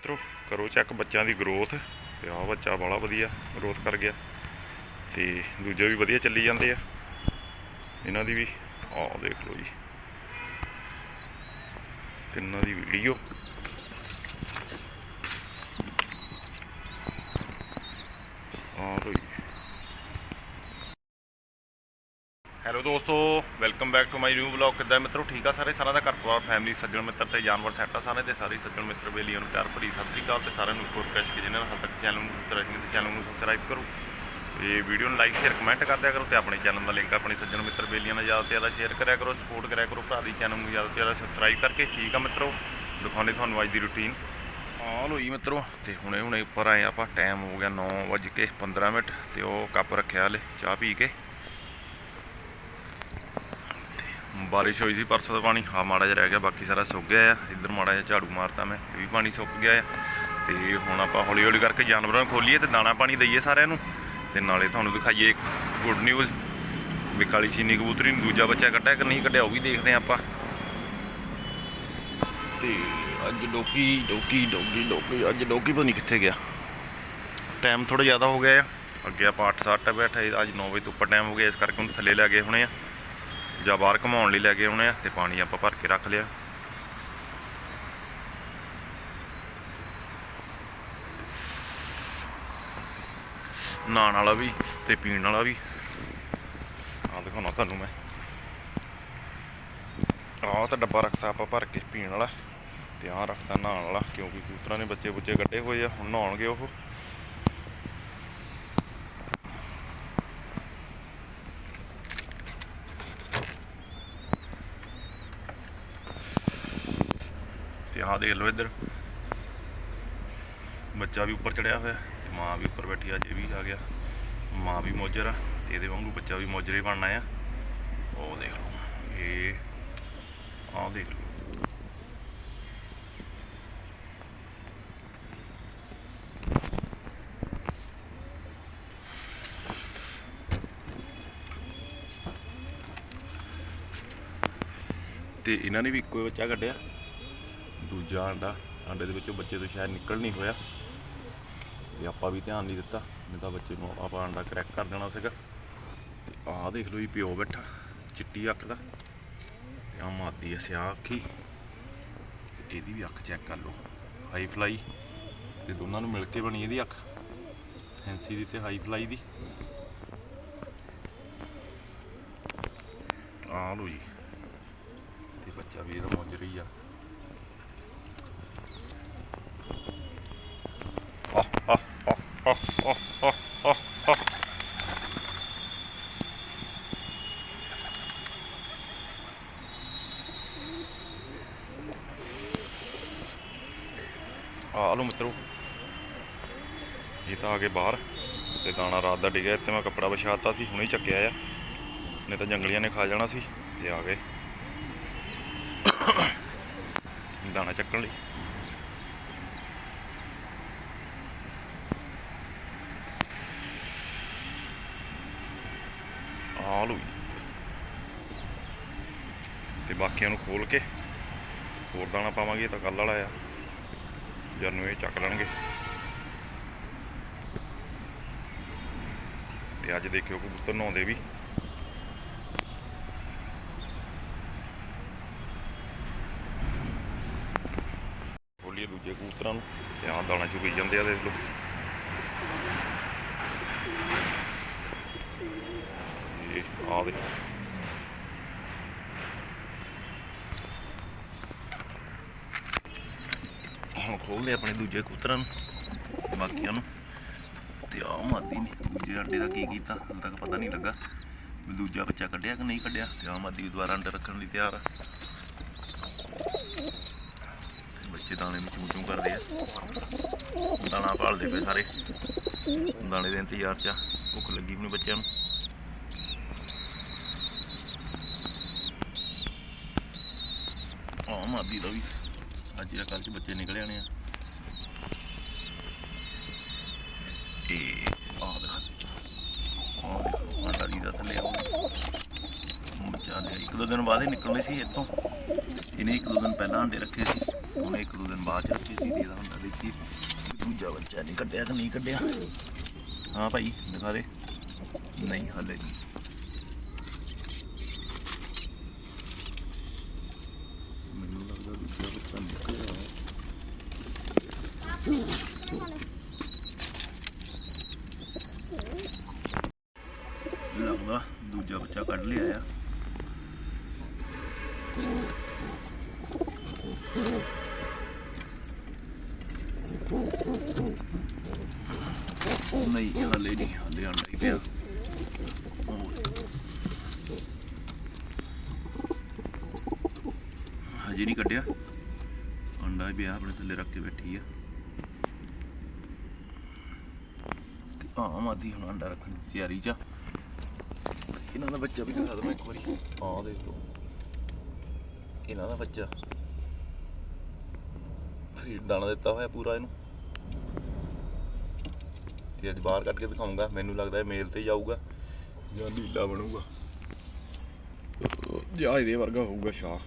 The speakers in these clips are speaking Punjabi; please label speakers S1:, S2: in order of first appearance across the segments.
S1: ਮਿੱਤਰੋ, ਕਰੋ ਚੈੱਕ ਬੱਚਿਆਂ ਦੀ ਗਰੋਥ ਤੇ ਆਹ ਬੱਚਾ ਬੜਾ ਵਧੀਆ ਗਰੋਥ ਕਰ ਗਿਆ। ਤੇ ਦੂਜੇ ਵੀ ਵਧੀਆ ਚੱਲੀ ਜਾਂਦੇ ਆ। ਇਹਨਾਂ ਦੀ ਵੀ, ਆਹ ਦੇਖ ਲਓ ਜੀ। ਤਿੰਨਾਂ ਦੀ ਵੀਡੀਓ ਆਹ ਲਓ ਜੀ ਹੈਲੋ ਦੋਸਤੋ welcome back to my new vlog ਕਿੱਦਾਂ ਮਿੱਤਰੋ? ਠੀਕ ਆ ਸਾਰੇ? ਸਾਰਿਆਂ ਦਾ ਘਰ ਪਰਿਵਾਰ ਫੈਮਿਲੀ ਸੱਜਣ ਮਿੱਤਰ ਤੇ ਜਾਨਵਰ ਸੈੱਟ ਆ ਸਾਰੇ ਤੇ ਸਾਰੇ ਸੱਜਣ ਮਿੱਤਰ ਬੇਲੀਆਂ ਨੂੰ ਪਿਆਰ ਭਰੀ ਸਤਿ ਸ੍ਰੀ ਅਕਾਲ ਤੇ ਸਾਰਿਆਂ ਨੂੰ ਕੋਰ ਕਿ ਜਿਹਨਾਂ ਨੇ ਹਾਲ ਤੱਕ ਚੈਨਲ ਨੂੰ ਸਬਸਕ੍ਰਾਈਬ ਨਹੀਂ ਚੈਨਲ ਨੂੰ ਸਬਸਕ੍ਰਾਈਬ ਕਰੋ। ਤੇ ਵੀਡੀਓ ਨੂੰ ਲਾਈਕ ਸ਼ੇਅਰ ਕਮੈਂਟ ਕਰ ਦਿਆ ਕਰੋ ਤੇ ਆਪਣੇ ਚੈਨਲ ਦਾ ਲਿੰਕ ਆਪਣੇ ਸੱਜਣ ਮਿੱਤਰ, ਬੇਲੀਆਂ ਨਾਲ ਜ਼ਿਆਦਾ ਤੋਂ ਜ਼ਿਆਦਾ ਸ਼ੇਅਰ ਕਰਿਆ ਕਰੋ ਸਪੋਰਟ ਕਰਿਆ ਕਰੋ, ਭਰਾ ਦੀ ਚੈਨਲ ਨੂੰ ਜ਼ਿਆਦਾ ਤੋਂ ਜ਼ਿਆਦਾ ਸਬਸਕ੍ਰਾਈਬ ਕਰਕੇ। ਠੀਕ ਆ ਮਿੱਤਰੋ? ਦਿਖਾਉਂਦੇ ਤੁਹਾਨੂੰ ਅੱਜ ਦੀ ਰੁਟੀਨ ਹਾਂ ਲੋ ਜੀ ਮਿੱਤਰੋ, ਤੇ ਹੁਣੇ ਹੁਣੇ ਉੱਪਰ ਆਏ ਆਪਾਂ। ਟਾਈਮ ਹੋ ਗਿਆ 9:15 ਮਿੰਟ ਤੇ ਉਹ ਕੱਪ ਰੱਖਿਆ ਹਲੇ, ਚਾਹ ਪੀ ਕੇ। ਬਾਰਿਸ਼ ਹੋਈ ਸੀ ਪਰਸੋਂ ਦਾ ਪਾਣੀ। ਹਾਂ ਮਾੜਾ ਜਿਹਾ ਰਹਿ ਗਿਆ, ਬਾਕੀ ਸਾਰਾ ਸੁੱਕ ਗਿਆ ਆ। ਇੱਧਰ ਮਾੜਾ ਜਿਹਾ ਝਾੜੂ ਮਾਰਤਾ ਮੈਂ, ਇਹ ਵੀ ਪਾਣੀ ਸੁੱਕ ਗਿਆ ਆ। ਤੇ ਹੁਣ ਆਪਾਂ ਹੌਲੀ ਹੌਲੀ ਕਰਕੇ ਜਾਨਵਰਾਂ ਨੂੰ ਖੋਲੀਏ ਤੇ ਦਾਣਾ ਪਾਣੀ ਦਈਏ ਸਾਰਿਆਂ ਨੂੰ। ਤੇ ਨਾਲੇ ਤੁਹਾਨੂੰ ਦਿਖਾਈਏ ਇੱਕ ਗੁੱਡ ਨਿਊਜ਼ ਵੀ ਕਾਲੀ ਚੀਨੀ ਕਬੂਤਰੀ ਨੂੰ ਦੂਜਾ ਬੱਚਾ ਕੱਢਿਆ, ਕਿ ਨਹੀਂ ਕੱਢਿਆ ਉਹ ਵੀ ਦੇਖਦੇ ਹਾਂ ਆਪਾਂ। ਤੇ ਅੱਜ ਡੋਕੀ ਡੋਕੀ ਡੋਕੀ ਡੋਕੀ, ਅੱਜ ਡੋਕੀ ਪਤਾ ਨਹੀਂ ਕਿੱਥੇ ਗਿਆ। ਟਾਈਮ ਥੋੜਾ ਜ਼ਿਆਦਾ ਹੋ ਗਿਆ ਆ। ਅੱਗੇ ਆਪਾਂ 8:30 ਬੈਠੇ, ਅੱਜ 9 ਵਜੇ ਤੋਂ ਉੱਪਰ ਟਾਈਮ ਹੋ ਗਿਆ, ਇਸ ਕਰਕੇ ਉਹਨੂੰ ਥੱਲੇ ਲੈ ਗਏ ਹੋਣੇ ਆ। ਜਾਂ ਬਾਹਰ ਘਮਾਉਣ ਲਈ ਲੈ ਕੇ ਆਉਣੇ ਆ ਤੇ ਪਾਣੀ ਆਪਾਂ ਭਰ ਕੇ ਰੱਖ ਲਿਆ। ਨਹਾਉਣ ਵਾਲਾ ਵੀ ਤੇ ਪੀਣ ਵਾਲਾ ਵੀ। ਆ ਦਿਖਾਉਣਾ ਤੁਹਾਨੂੰ ਮੈਂ। ਆਹ ਤਾਂ ਡੱਬਾ ਰੱਖਤਾ ਆਪਾਂ ਭਰ ਕੇ ਪੀਣ ਵਾਲਾ ਤੇ ਆਹ ਰੱਖਤਾ ਨਹਾਉਣ ਵਾਲਾ, ਕਿਉਂਕਿ ਕਬੂਤਰਾਂ ਨੇ ਬੱਚੇ ਬੁੱਚੇ ਕੱਢੇ ਹੋਏ ਆ, ਹੁਣ ਨਹਾਉਣਗੇ ਉਹ। ਤੇ ਆਹ ਦੇਖ ਲਓ ਇੱਧਰ। ਬੱਚਾ ਵੀ ਉੱਪਰ ਚੜਿਆ ਹੋਇਆ ਤੇ ਮਾਂ ਵੀ ਉੱਪਰ ਬੈਠੀ ਆ ਜੇ ਵੀ ਆ ਗਿਆ। ਮਾਂ ਵੀ ਮੋਜਰ ਆ ਤੇ ਇਹਦੇ ਵਾਂਗੂ ਬੱਚਾ ਵੀ ਮੋਜਰ ਹੀ ਬਣਨਾ ਆ। ਉਹ ਦੇਖ ਲਓ। ਇਹ ਆਹ ਦੇਖ ਲਓ। ਤੇ ਇਹਨਾਂ ਨੇ ਵੀ ਇੱਕੋ ਬੱਚਾ ਕੱਢਿਆ। ਦੂਜਾ ਆਂਡਾ, ਆਂਡੇ ਦੇ ਵਿੱਚੋਂ ਬੱਚੇ ਤੋਂ ਸ਼ਾਇਦ ਨਿਕਲ ਨਹੀਂ ਹੋਇਆ। ਤੇ ਆਪਾਂ ਵੀ ਧਿਆਨ ਨਹੀਂ ਦਿੱਤਾ, ਨਹੀਂ ਤਾਂ ਬੱਚੇ ਨੂੰ ਆਪਾਂ ਆਂਡਾ ਕਰੈਕ ਕਰ ਦੇਣਾ ਸੀਗਾ। ਤੇ ਆਹ ਦੇਖ ਲਓ ਜੀ, ਪਿਓ ਬੈਠਾ, ਚਿੱਟੀ ਅੱਖ ਦਾ। ਤੇ ਆਹ ਮਾਦੀ ਆ ਸਿਆਹ ਅੱਖੀ। ਤੇ ਇਹਦੀ ਵੀ ਅੱਖ ਚੈੱਕ ਕਰ ਲਓ। ਹਾਈ ਫਲਾਈ ਤੇ ਦੋਨਾਂ ਨੂੰ ਮਿਲ ਕੇ ਬਣੀ ਇਹਦੀ ਅੱਖ। ਫੈਂਸੀ ਦੀ ਤੇ ਹਾਈ ਫਲਾਈ ਦੀ। ਆ ਲੋ ਜੀ। ਤੇ ਬੱਚਾ ਵੀ ਇਹਦਾ ਮੁੰਜ ਰਹੀ ਆ ਆਹ, ਆਹ, ਆਹ, ਆਹ, ਆਹ, ਆਹ, ਆ ਲਓ ਮਿੱਤਰੋ। ਇਹ ਤਾਂ ਆ ਗਏ ਬਾਹਰ। ਤੇ ਦਾਣਾ ਰਾਤ ਦਾ ਡਿੱਗਿਆ ਤੇ ਮੈਂ ਕੱਪੜਾ ਵਿਛਾਤਾ ਸੀ ਹੁਣੇ ਚੱਕਿਆ ਆ। ਨਹੀਂ ਤਾਂ ਜੰਗਲੀਆਂ ਨੇ ਖਾ ਜਾਣਾ ਸੀ ਤੇ ਆ ਗਏ। ਦਾਣਾ ਚੱਕਣ ਲਈ ਆ ਲਓ ਜੀ। ਤੇ ਨੂੰ ਖੋਲ ਕੇ ਹੋਰ ਦਾਣਾ ਪਾਵਾਂਗੇ, ਇਹ ਤਾਂ ਕੱਲ ਵਾਲਾ ਆ। ਜਦ ਇਹ ਚੱਕ ਲੈਣਗੇ। ਤੇ ਅੱਜ ਦੇਖਿਓ ਕਬੂਤਰ ਨਹਾਉਂਦੇ ਵੀ। ਖੋਲੀਏ ਦੂਜੇ ਕਬੂਤਰਾਂ ਨੂੰ। ਤੇ ਆਹ ਦਾਣਾ ਚੁਗੀ ਜਾਂਦੇ ਆ ਦੇਖ ਲਓ ਇਹ ਆ ਦੇ ਹੁਣ ਖੋਲਦੇ ਆਪਣੇ ਦੂਜੇ ਕਬੂਤਰਾਂ ਨੂੰ ਬਾਕੀਆਂ ਨੂੰ। ਤੇ ਆ ਮਾਦੀ ਨੇ, ਦੂਜੇ ਅੰਡੇ ਦਾ ਕੀ ਕੀਤਾ, ਹੁਣ ਤੱਕ ਪਤਾ ਨਹੀਂ ਲੱਗਾ ਵੀ ਦੂਜਾ ਬੱਚਾ ਕੱਢਿਆ ਕਿ ਨਹੀਂ ਕੱਢਿਆ ਤੇ ਆ ਮਾਦੀ ਦੁਬਾਰਾ ਅੰਡੇ ਰੱਖਣ ਲਈ ਤਿਆਰ ਆ। ਬੱਚੇ ਦਾਣੇ ਨੂੰ ਚੂੰ ਕਰਦੇ ਆ। ਦਾਣਾ ਭਾਲਦੇ ਪਏ ਸਾਰੇ। ਦਾਣੇ ਦੇ ਇੰਤਜ਼ਾਰ 'ਚ ਆ, ਭੁੱਖ ਲੱਗੀ ਵੀ ਬੱਚਿਆਂ ਨੂੰ। ਆ ਮਾਦੀ ਦਾ ਵੀ ਅੱਜ ਜਾਂ ਕੱਲ੍ਹ ਚ ਬੱਚੇ ਨਿਕਲ ਆਣੇ ਆ। ਇਹ ਆ ਦੇਖਾ ਆ ਦੇਖੋ ਜੀ ਦਾ ਥੱਲੇ ਆਉ ਬੱਚਾ ਦੇ ਇੱਕ ਦੋ ਦਿਨ ਬਾਅਦ ਹੀ ਨਿਕਲਣੇ ਸੀ ਇੱਥੋਂ।
S2: ਇਹਨੇ ਇੱਕ ਦੋ ਦਿਨ ਪਹਿਲਾਂ ਅੰਡੇ ਰੱਖੇ ਸੀ। ਉਹਨੇ ਇੱਕ ਦੋ ਦਿਨ ਬਾਅਦ ਚ ਰੱਖੇ ਸੀ ਤੇ ਇਹਦਾ ਹੁੰਦਾ ਦੇਖੀ। ਦੂਜਾ ਬੱਚਾ ਨਹੀਂ ਕੱਢਿਆ ਕਿ ਨਹੀਂ ਕੱਢਿਆ। ਹਾਂ ਭਾਈ, ਦਿਖਾ ਦੇ। ਨਹੀਂ, ਹਲੇ ਨਹੀਂ ਮੈਨੂੰ ਲੱਗਦਾ ਦੂਜਾ ਬੱਚਾ ਨਿਕਲ ਰਿਹਾ ਲੱਗਦਾ ਦੂਜਾ ਬੱਚਾ ਕੱਢ ਲਿਆ ਆ। ਨਹੀਂ, ਹਲੇ ਨਹੀਂ, ਹਲੇ ਅੰਡਾ ਹੀ ਪਿਆ ਹਜੇ ਨਹੀਂ ਕੱਢਿਆ। ਅੰਡਾ ਹੀ ਪਿਆ ਆਪਣੇ ਥੱਲੇ ਰੱਖ ਕੇ ਬੈਠੀ ਆ। ਤੇ ਆ ਮਾਦੀ ਹੁਣ ਅੰਡਾ ਰੱਖਣ ਦੀ ਤਿਆਰੀ ਚ ਇਹਨਾਂ ਦਾ ਬੱਚਾ ਵੀ ਦਿਖਾ ਦਵਾਂ ਇੱਕ ਵਾਰੀ। ਆਹ ਦੇਖ ਇਹਨਾਂ ਦਾ ਬੱਚਾ। ਫੀਡ ਦਾਣਾ ਦਿੱਤਾ ਹੋਇਆ ਪੂਰਾ ਇਹਨੂੰ। ਤੇ ਅੱਜ ਬਾਹਰ ਕੱਢ ਕੇ ਦਿਖਾਉਂਗਾ ਮੈਨੂੰ ਲੱਗਦਾ ਇਹ ਮੇਲ ਤੇ ਜਾਊਗਾ। ਜਾਂ ਨੀਲਾ ਬਣੂਗਾ।
S1: ਜਾਂ ਇਹਦੇ ਵਰਗਾ ਹੋਊਗਾ ਸ਼ਾਹ।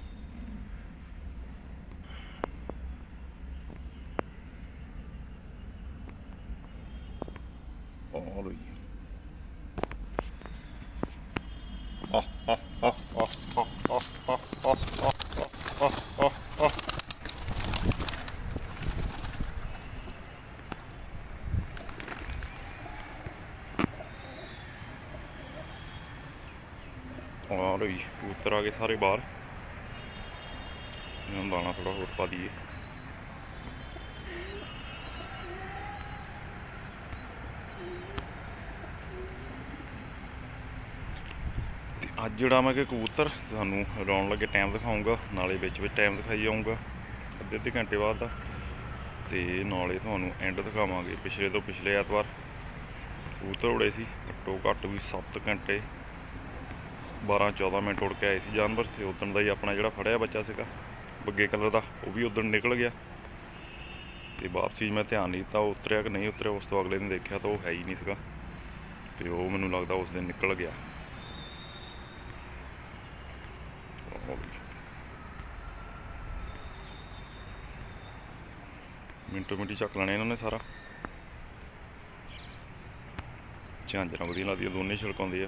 S1: ਆ ਲੋ ਜੀ ਕਬੂਤਰ ਆ ਗਏ ਸਾਰੇ ਬਾਹਰ। ਇਹਨਾਂ ਦਾਣਾ ਥੋੜਾ ਹੋਰ ਪਾ ਦਈਏ। ਅੱਜ ਜਿਹੜਾ ਮੈਂ ਕਿ ਕਬੂਤਰ, ਤੁਹਾਨੂੰ ਰੌਣ ਲੱਗੇ ਟਾਈਮ ਦਿਖਾਉਂਗਾ ਨਾਲੇ ਵਿੱਚ ਵਿੱਚ ਟਾਈਮ ਦਿਖਾਈ ਜਾਊਂਗਾ। ਅੱਧੇ ਅੱਧੇ ਘੰਟੇ ਬਾਅਦ ਦਾ। ਤੇ ਨਾਲੇ ਤੁਹਾਨੂੰ ਐਂਡ ਦਿਖਾਵਾਂਗੇ, ਪਿਛਲੇ ਤੋਂ ਪਿਛਲੇ ਐਤਵਾਰ। ਕਬੂਤਰ ਉੜੇ ਸੀ, ਘੱਟੋ ਘੱਟ ਵੀ 7 ਘੰਟੇ 12 14 ਮਿੰਟ ਉੜ ਕੇ ਆਏ ਸੀ ਜਾਨਵਰ ਤੇ ਉਦੋਂ ਦਾ ਹੀ ਆਪਣਾ ਜਿਹੜਾ ਫੜਿਆ ਬੱਚਾ ਸੀਗਾ, ਬੱਗੇ ਕਲਰ ਦਾ, ਉਹ ਵੀ ਉਦੋਂ ਨਿਕਲ ਗਿਆ। ਤੇ ਵਾਪਸੀ ਮੈਂ ਧਿਆਨ ਨਹੀਂ ਦਿੱਤਾ ਉਤਰਿਆ ਕਿ ਨਹੀਂ ਉਤਰਿਆ, ਉਸ ਤੋਂ ਅਗਲੇ ਦਿਨ ਦੇਖਿਆ ਤਾਂ ਉਹ ਹੈ ਹੀ ਨਹੀਂ ਸੀਗਾ। ਤੇ ਉਹ ਮੈਨੂੰ ਲੱਗਦਾ ਉਸ ਦਿਨ ਨਿਕਲ ਗਿਆ। ਉਹ ਵੀ। ਮਿੰਟੋ ਮਿੰਟੀ ਚੱਕ ਲੈਣੇ ਇਹਨਾਂ ਨੇ ਸਾਰਾ। ਝਾਂਜਰਾਂ ਵਧੀਆ ਲੱਗਦੀਆਂ, ਦੋਨੇ ਛਿਲਕਾਉਂਦੇ ਆ।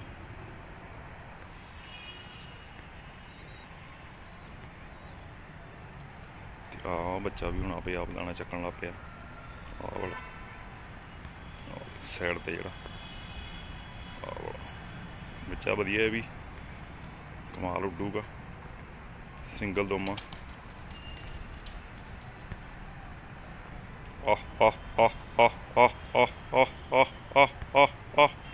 S1: ਆ ਬੱਚਾ ਵੀ ਹੁਣ ਆਪੇ ਆਪ ਦਾਣਾ ਚੱਕਣ ਲੱਗ ਪਿਆ ਆਹ ਵਾਲਾ ਸਾਈਡ ਤੇ ਜਿਹੜਾ ਆਹ ਵਾਲਾ ਬੱਚਾ ਵਧੀਆ ਹੈ ਵੀ ਕਮਾਲ ਉੱਡੂਗਾ ਸਿੰਗਲ ਦੋਮਾ ਆਹ ਆਹ ਆਹ ਆਹ ਆਹ ਆਹ ਆਹ ਆਹ ਆਹ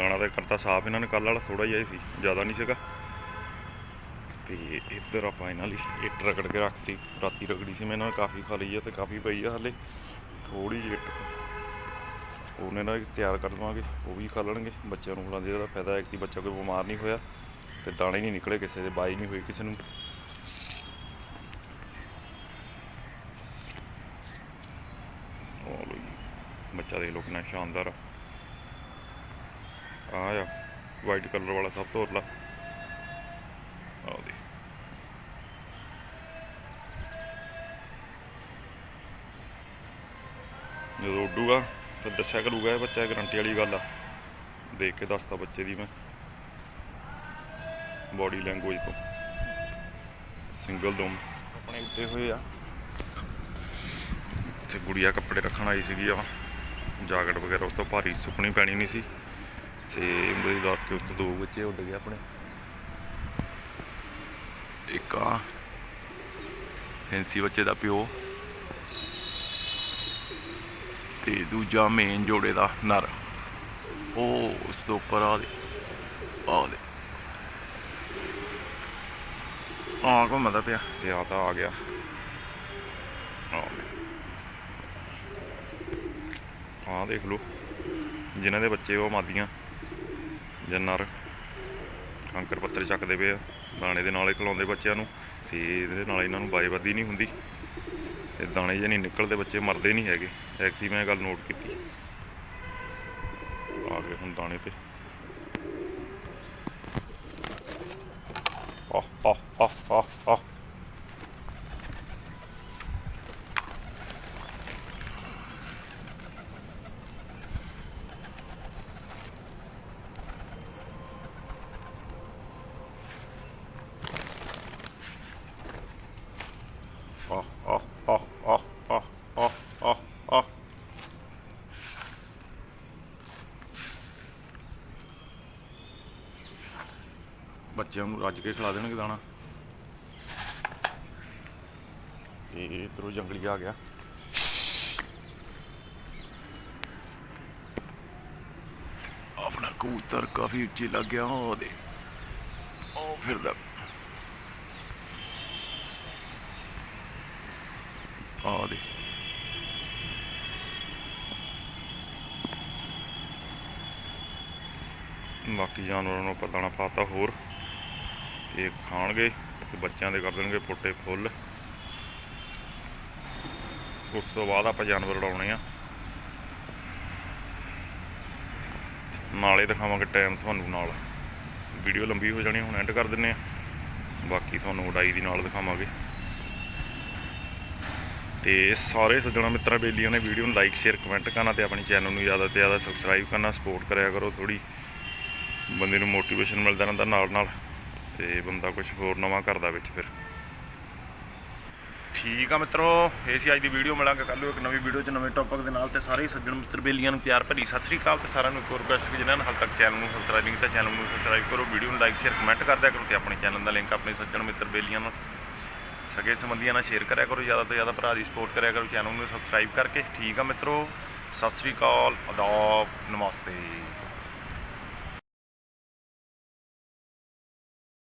S1: ਦਾਣਾ ਤਾਂ ਕਰਤਾ ਸਾਫ਼, ਇਹਨਾਂ ਨੇ ਕੱਲ ਵਾਲਾ ਥੋੜਾ ਜਿਹਾ ਹੀ ਸੀ, ਜ਼ਿਆਦਾ ਨਹੀਂ ਸੀਗਾ। ਤੇ ਇੱਧਰ ਆਪਾਂ ਇਹਨਾਂ ਲਈ ਇੱਟ ਰਗੜ ਕੇ ਰੱਖਤੀ, ਰਾਤੀ ਰਗੜੀ ਸੀ, ਮੈਂ ਇਹਨਾਂ ਨੇ ਕਾਫੀ ਖਾ ਲਈ ਆ ਤੇ ਕਾਫੀ ਪਈ ਆ ਹਲੇ। ਥੋੜੀ ਜਿਹੀ ਇੱਟ ਉਹਨੇ ਨਾਲ ਤਿਆਰ ਕਰ ਲਵਾਂਗੇ, ਉਹ ਵੀ ਖਾ ਲੈਣਗੇ, ਬੱਚਿਆਂ ਨੂੰ ਖਿਲਾਉਂਦੇ ਇਹਦਾ ਫਾਇਦਾ ਹੈ ਕਿ ਬੱਚਾ ਕੋਈ ਬਿਮਾਰ ਨਹੀਂ ਹੋਇਆ ਤੇ ਦਾਣੇ ਨਹੀਂ ਨਿਕਲੇ ਕਿਸੇ ਦੇ, ਬਾਈ ਨਹੀਂ ਹੋਈ ਕਿਸੇ ਨੂੰ। ਉਹ ਲੋ ਜੀ, ਬੱਚਾ ਦੇਖ ਲਓ ਕਿੰਨਾ ਸ਼ਾਨਦਾਰ ਆ। ਆ ਆ ਵਾਈਟ ਕਲਰ ਵਾਲਾ ਸਭ ਤੋਂ ਉਰਲਾ। ਆਹ ਦੇ ਜਦੋਂ ਉੱਡੂਗਾ ਤਾਂ ਦੱਸਿਆ ਕਰੂਗਾ ਇਹ ਬੱਚਾ ਗਰੰਟੀ ਵਾਲੀ ਗੱਲ ਆ। ਦੇਖ ਕੇ ਦੱਸਦਾ ਬੱਚੇ ਦੀ ਮੈਂ। ਬਾਡੀ ਲੈਂਗੁਏਜ ਤੋਂ। ਸਿੰਗਲ ਦਮ ਆਪਣੇ ਉੱਤੇ ਹੋਏ ਆ। ਤੇ ਗੁੜੀਆ ਕੱਪੜੇ ਰੱਖਣ ਆਈ ਸੀਗੀ ਆ। ਜਾਕਟ ਵਗੈਰਾ ਉਸ ਤੋਂ ਭਾਰੀ ਸੁੱਕਣੀ ਪੈਣੀ ਨਹੀਂ ਸੀ। ਤੇ ਮੇਰੀ ਰਾਤ ਉੱਤੇ ਦੋ ਬੱਚੇ ਉੱਡ ਗਏ ਆਪਣੇ। ਇੱਕ ਆ, ਫੈਂਸੀ ਬੱਚੇ ਦਾ ਪਿਓ ਤੇ ਦੂਜਾ ਮੇਨ ਜੋੜੇ ਦਾ ਨਰ। ਉਹ ਉਸ ਤੋਂ ਉੱਪਰ ਆ ਦੇ ਆ ਦੇ। ਆ ਘੁੰਮਦਾ ਪਿਆ ਤੇ ਆ ਤਾਂ ਆ ਗਿਆ। ਆ ਆ ਦੇਖ ਲਓ, ਜਿਨ੍ਹਾਂ ਦੇ ਬੱਚੇ ਉਹ ਮਾਦੀਆਂ ਜਨਰ ਕੰਕਰ ਪੱਤਰ ਚੱਕਦੇ ਪਏ ਆ। ਦਾਣੇ ਦੇ ਨਾਲ ਹੀ ਖਿਲਾਉਂਦੇ ਬੱਚਿਆਂ ਨੂੰ। ਤੇ ਇਹਦੇ ਨਾਲ ਇਹਨਾਂ ਨੂੰ ਬਾਈਵਰਦੀ ਨਹੀਂ ਹੁੰਦੀ। ਤੇ ਦਾਣੇ ਜੇ ਨਹੀਂ ਨਿਕਲਦੇ, ਬੱਚੇ ਮਰਦੇ ਨਹੀਂ ਹੈਗੇ। ਐਕਟੀ ਮੈਂ ਗੱਲ ਨੋਟ ਕੀਤੀ। ਆ ਗਏ ਹੁਣ ਦਾਣੇ ਤੇ। ਆਹ ਆਹ ਆਹ ਆਹ। ਬੱਚਿਆਂ ਨੂੰ ਰੱਜ ਕੇ ਖਿਲਾ ਦੇਣਗੇ ਦਾਣਾ। ਤੇ ਇਧਰੋਂ ਜੰਗਲੀ ਆ ਗਿਆ। ਆਪਣਾ ਕਬੂਤਰ ਕਾਫੀ ਉੱਚੀ ਲੱਗ ਗਿਆ ਉਹਦੇ। ਉਹ ਫਿਰਦਾ। ਆ ਦੇ। ਬਾਕੀ ਜਾਨਵਰਾਂ ਨੂੰ ਆਪਾਂ ਦਾਣਾ ਪਾਤਾ ਹੋਰ। ਤੇ ਖਾਣਗੇ, ਤੇ ਬੱਚਿਆਂ ਦੇ ਕਰ ਦੇਣਗੇ ਫੁੱਟੇ ਫੁੱਲ। ਉਸ ਤੋਂ ਬਾਅਦ ਆਪਾਂ ਜਾਨਵਰ ਉਡਾਉਣੇ ਆ। ਨਾਲੇ ਦਿਖਾਵਾਂਗੇ ਟਾਈਮ ਤੁਹਾਨੂੰ ਨਾਲ। ਵੀਡੀਓ ਲੰਬੀ ਹੋ ਜਾਣੀ, ਹੁਣ ਐਂਡ ਕਰ ਦਿੰਨੇ ਆ। ਬਾਕੀ ਤੁਹਾਨੂੰ ਉਡਾਈ ਦੀ ਨਾਲ ਦਿਖਾਵਾਂਗੇ। ਤੇ ਸਾਰੇ ਸੱਜਣਾ ਮਿੱਤਰਾਂ, ਬੇਲੀਆਂ ਨੇ ਵੀਡੀਓ ਨੂੰ ਲਾਈਕ ਸ਼ੇਅਰ ਕਮੈਂਟ ਕਰਨਾ ਤੇ ਆਪਣੇ ਚੈਨਲ ਨੂੰ ਜ਼ਿਆਦਾ ਤੋਂ ਜ਼ਿਆਦਾ ਸਬਸਕ੍ਰਾਈਬ ਕਰਨਾ ਸਪੋਰਟ ਕਰਿਆ ਕਰੋ ਥੋੜੀ ਬੰਦੇ ਨੂੰ ਮੋਟੀਵੇਸ਼ਨ ਮਿਲਦਾ ਰਹਿੰਦਾ ਨਾਲ ਨਾਲ ਤੇ ਬੰਦਾ ਕੁਝ ਹੋਰ ਨਵਾਂ ਕਰਦਾ ਵਿੱਚ ਫਿਰ। ਠੀਕ ਆ ਮਿੱਤਰੋ, ਇਹ ਸੀ ਅੱਜ ਦੀ ਵੀਡੀਓ ਮਿਲਾਂਗੇ ਕੱਲ ਨੂੰ ਇੱਕ ਨਵੀਂ ਵੀਡੀਓ 'ਚ, ਨਵੇਂ ਟੌਪਿਕ ਦੇ ਨਾਲ ਤੇ ਸਾਰੇ ਸੱਜਣ ਮਿੱਤਰ ਬੇਲੀਆਂ ਨੂੰ ਪਿਆਰ ਭਰੀ। ਸਤਿ ਸ੍ਰੀ ਅਕਾਲ ਤੇ ਸਾਰਿਆਂ ਨੂੰ ਇੱਕ ਹੋਰ ਰਿਕਵੈਸਟ ਕਿ ਜਿਨ੍ਹਾਂ ਨੇ ਹਾਲ ਤੱਕ ਚੈਨਲ ਨੂੰ ਸਬਸਕ੍ਰਾਈਬ ਨਹੀਂ ਕੀਤਾ ਚੈਨਲ ਨੂੰ ਸਬਸਕ੍ਰਾਈਬ ਕਰੋ ਵੀਡੀਓ ਨੂੰ ਲਾਈਕ ਸ਼ੇਅਰ ਕਮੈਂਟ ਕਰ ਦਿਆ ਕਰੋ ਤੇ ਆਪਣੇ ਚੈਨਲ ਦਾ ਲਿੰਕ ਆਪਣੇ ਸੱਜਣ ਮਿੱਤਰ ਬੇਲੀਆਂ ਨਾਲ ਸਗੇ ਸੰਬੰਧੀਆਂ ਨਾਲ ਸ਼ੇਅਰ ਕਰਿਆ ਕਰੋ, ਜ਼ਿਆਦਾ ਤੋਂ ਜ਼ਿਆਦਾ ਭਰਾ ਦੀ ਸਪੋਰਟ ਕਰਿਆ ਕਰੋ ਚੈਨਲ ਨੂੰ ਸਬਸਕ੍ਰਾਈਬ ਕਰਕੇ। ਠੀਕ ਆ ਮਿੱਤਰੋ, ਸਤਿ ਸ੍ਰੀ ਅਕਾਲ, ਅਦਾਬ, ਨਮਸਤੇ।